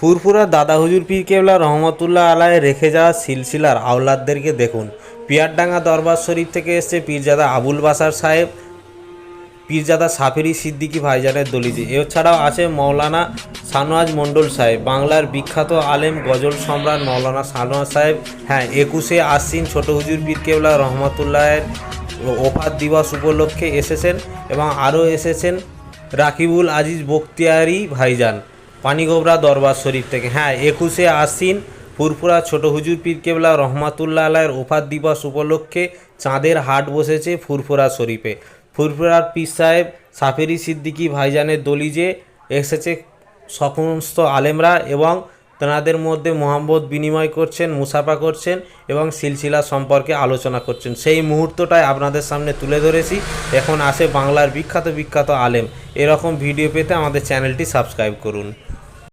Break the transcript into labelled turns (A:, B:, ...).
A: ফুরফুরা দাদা হুজুর পীর কেবলা রহমতুল্লাহ আলায় রেখে যাওয়া সিলসিলার আওলাদদেরকে দেখুন। পিয়ারডাঙ্গা দরবার শরীফ থেকে এসছে পীরজাদা আবুল বাসার সাহেব, পীরজাদা সাফেরি সিদ্দিকী ভাইজানের দলিজি। এছাড়াও আছে মৌলানা সানোয়াজ মণ্ডল সাহেব, বাংলার বিখ্যাত আলেম গজল সম্রাট মৌলানা সানোয়াজ সাহেব। হ্যাঁ একুশে আশ্বিন ছোট হুজুর পীর কেবলা রহমতুল্লাহের ওফাত দিবস উপলক্ষে এসেছেন এবং আরও এসেছেন রাকিবুল আজিজ বখতিয়ারি ভাইজান। পানিগোবরা দরবার শরীফ থেকে। হ্যাঁ একুশে আশ্বিন ফুরফুরা ছোট হুজুর পীর কেবলা রহমাতুল্লাহ আলাহের ওফাত দিবস উপলক্ষে চাঁদের হাট বসেছে ফুরফুরা শরীফে। ফুরফুরার পীর সাহেব সাফেরি সিদ্দিকী ভাইজানের দলিজে এসেছে সমস্ত আলেমরা এবং তেনাদের মধ্যে মোহাম্মদ বিনিময় করছেন, মুসাফা করছেন এবং সিলসিলা সম্পর্কে আলোচনা করছেন। সেই মুহূর্তটাই আপনাদের সামনে তুলে ধরেছি। এখন আসে বাংলার বিখ্যাত বিখ্যাত আলেম। এরকম ভিডিও পেতে আমাদের চ্যানেলটি সাবস্ক্রাইব করুন।